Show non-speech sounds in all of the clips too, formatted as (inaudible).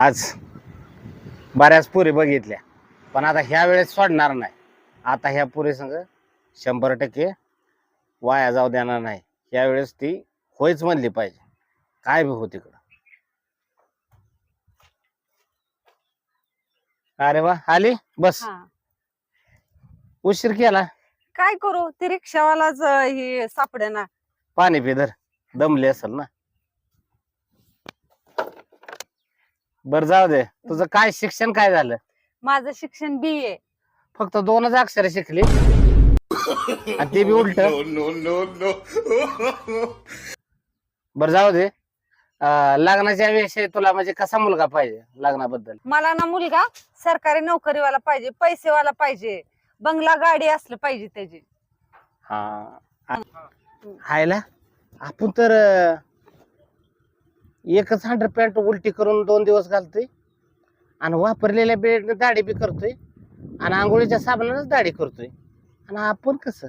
आज बऱ्याच पुरी बघितल्या पण आता ह्या वेळेस सोडणार नाही. आता ह्या पुरी संग शंभर टक्के वाया जाऊ देणार नाही. ह्या वेळेस ती होयच म्हणली पाहिजे. काय बी हो तिकडं. अरे वा आली? बस. हा. उशीर केला. काय करू ते रिक्षावालाच हे ना पाणी पिधर दमली असेल ना. बर जाऊ दे. तुझं काय शिक्षण काय झालं? माझं शिक्षण बी ए फक्त दोनच अक्षर शिकली. आणि ते बी (laughs) उलट. बर जाऊ दे. अं, लग्नाच्या विषयी तुला म्हणजे कसा मुलगा पाहिजे लग्नाबद्दल? मला ना मुलगा सरकारी नोकरीवाला पाहिजे पैसेवाला पाहिजे. बंगला गाडी असलं पाहिजे त्याची. हा. हायला? आपण तर अं, एकच हंड्रेड पॅन्ट उलटी करून दोन दिवस घालतोय. आणि वापरलेल्या बेड दाढी बी करतोय. आणि आंघोळीच्या साबणानच दाढी करतोय. आणि आपण कसं?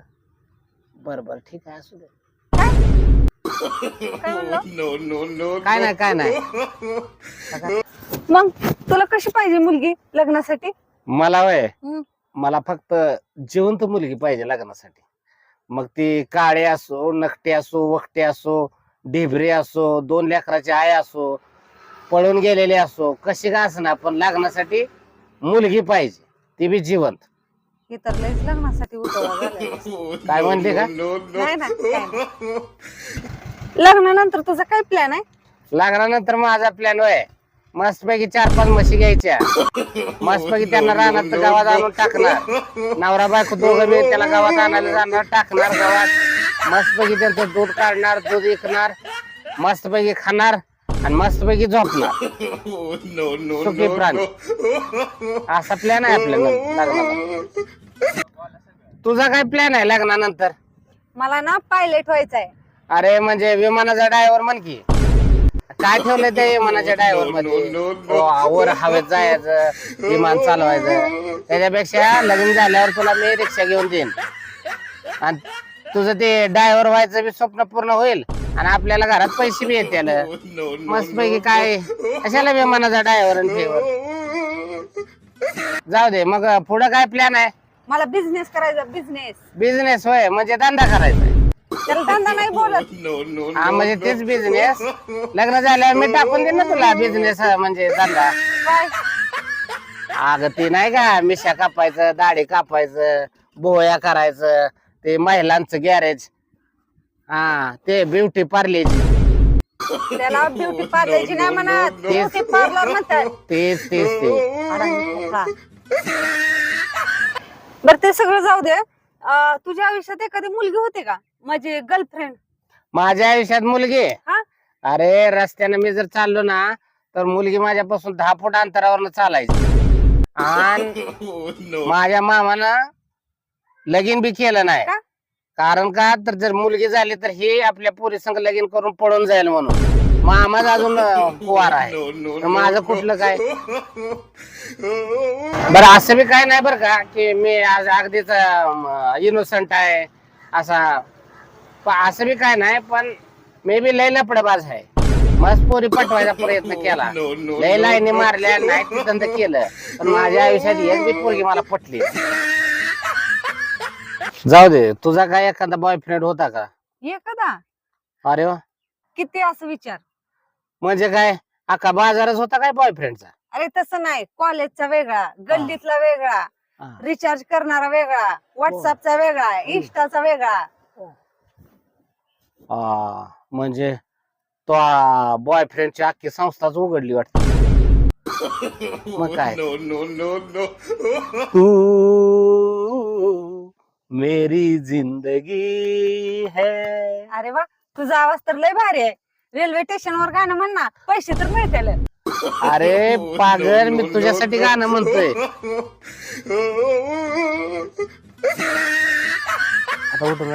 बर बर ठीक आहे असू दे. काय म्हणलं? (laughs) No. काय नाही काय नाही. (laughs) मग तुला कशी पाहिजे मुलगी लग्नासाठी? मला वय. हम्म. मला फक्त जिवंत मुलगी पाहिजे लग्नासाठी. मग ती काळे असो नकटे असो वकटे असो ढेबरे असो दोन लेकराची आई असो पळून गेलेले असो कशी का असना पण लग्नासाठी मुलगी पाहिजे ती बी जिवंत. हे तर लग्नासाठी झालाय. काय म्हणते का? No, no, नाही ना काय नाही. लग्नानंतर तुझा काय प्लॅन आहे? लग्नानंतर माझा प्लॅन आहे मस्तपैकी चार पाच म्हशी घ्यायच्या. मस्तपैकी त्यांना रानात गावात आणून टाकणार. नवरा बायको दोघं बी त्याला गावात आणायला जाणार टाकणार गावात. मस्तपैकी त्यांचं दूध काढणार दूध विकणार मस्तपैकी खाणार आणि मस्तपैकी झोपणार. सुखी प्राणी. असा प्लॅन आहे आपल्या लग्नाला तुझा काय प्लॅन आहे लग्नानंतर? मला ना पायलट व्हायचं आहे अरे म्हणजे विमानाचा ड्रायव्हर म्हण की. काय ठेवलंय त्या विमानाच्या ड्रायव्हरमध्ये? वर हवेत जायचं विमान चालवायचं. त्याच्यापेक्षा लग्न झाल्यावर तुला मी रिक्षा घेऊन देईन. आणि तुझं ते ड्रायव्हर व्हायचं बी स्वप्न पूर्ण होईल. आणि आपल्याला घरात पैसे बी येतील. (laughs) No, मस्त पैकी काय? कशाला विमानाचा ड्रायव्हर ठेवर जाऊ दे मग पुढं काय प्लॅन आहे? मला बिझनेस करायचा बिझनेस बिझनेस होय म्हणजे धंदा करायचा. आहे. त्याला धंदा नाही बोलत. (laughs) No, no, हा म्हणजे. तेच बिझनेस लग्न झाल्यावर मी टाकून देईन ना तुला बिझनेस म्हणजे धंदा. काय? अगं ते नाही का मिशा कापायचं दाढी कापायचं बोया करायचं. ते महिलांचं गॅरेज हा ते ब्युटी पार्लरची त्याला ब्युटी पार्लरची नाही म्हणत. ब्युटी पार्लर म्हणतात. तेच तेच ते. बर ते सगळं जाऊ दे. अं, तुझ्या आयुष्यात एखादी मुलगी होते का? माझी गर्लफ्रेंड माझ्या आयुष्यात मुलगी? हा? अरे रस्त्यानं मी जर चाललो ना तर मुलगी माझ्यापासून दहा फूट अंतरावर चालायची. आणि (laughs) Oh. माझ्या मामानं लगीन बी केलं नाही. का? कारण का? तर जर मुलगी झाली तर ही आपल्या पोरी संग लगीन करून पळून जाईल म्हणून. मामाच अजून कुवार आहे. तर. माझं कुठलं काय? (laughs) बरं असं बी काय नाही बरं का की मी आज अगदीच इनोसंट आहे. असा प- असं बी काय नाही पण मे बी लय लपडबाज आहे. मस्त पोरी पटवायचा प्रयत्न केला. लय. लाईनी मारल्या नाही केलं. पण माझ्या आयुष्यात एक बी पोरगी मला पटली जाऊ दे तुझा काय एखादा बॉयफ्रेंड होता का? एखादा? अरे वा. किती असं विचार? म्हणजे काय? अख्खा बाजारच होता काय बॉयफ्रेंडचा अरे तसं नाही कॉलेजचा वेगळा गल्लीतला वेगळा रिचार्ज करणारा वेगळा व्हॉट्सअपचा वेगळा इंस्टाचा वेगळा. म्हणजे तो बॉयफ्रेंडची अख्खी संस्थाच उघडली वाटत. (laughs) मग काय. तू मेरी जिंदगी है। अरे वा तुझा आवाज तर लय भारी आहे. रेल्वे स्टेशनवर गाणं म्हण ना पैसे तर मिळतील. अरे पागल मी तुझ्यासाठी गाणं म्हणतोय. (laughs) आता उठून